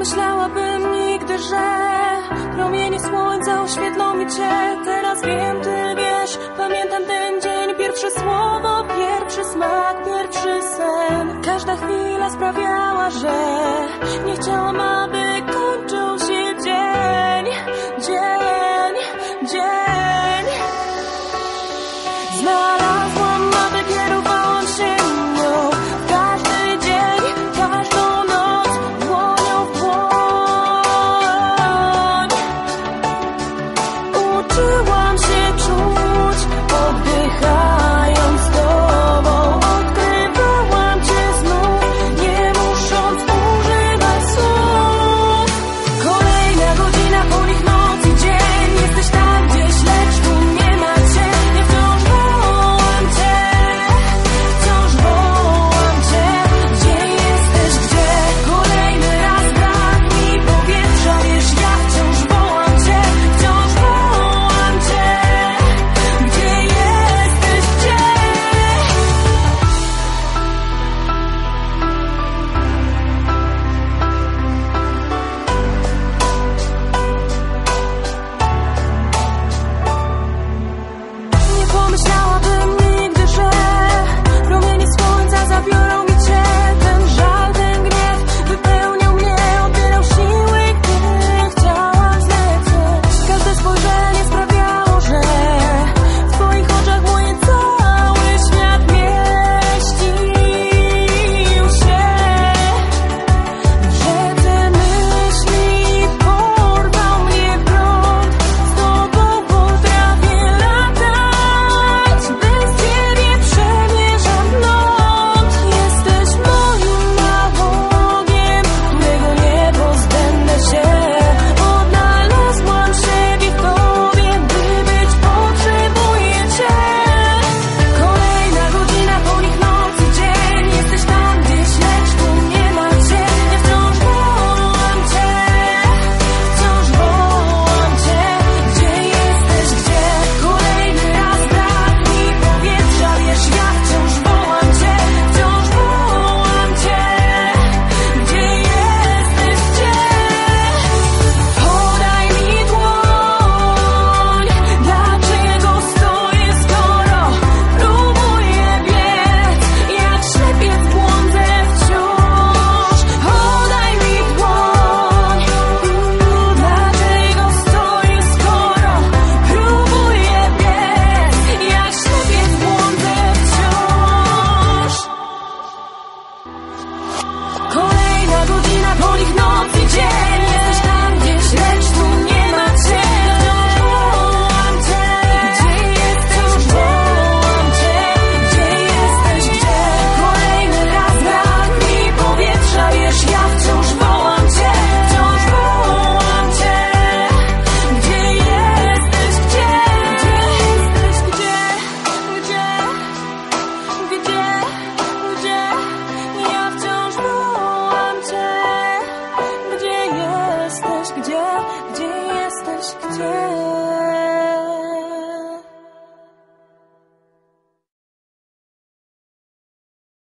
pomyślałabym nigdy, że promienie słońca oświetlą mi cię. Teraz wiem, ty wiesz, pamiętam ten dzień, pierwsze słowo, pierwszy smak, pierwszy sen. Każda chwila sprawiała, że nie chciałam, aby promise now moich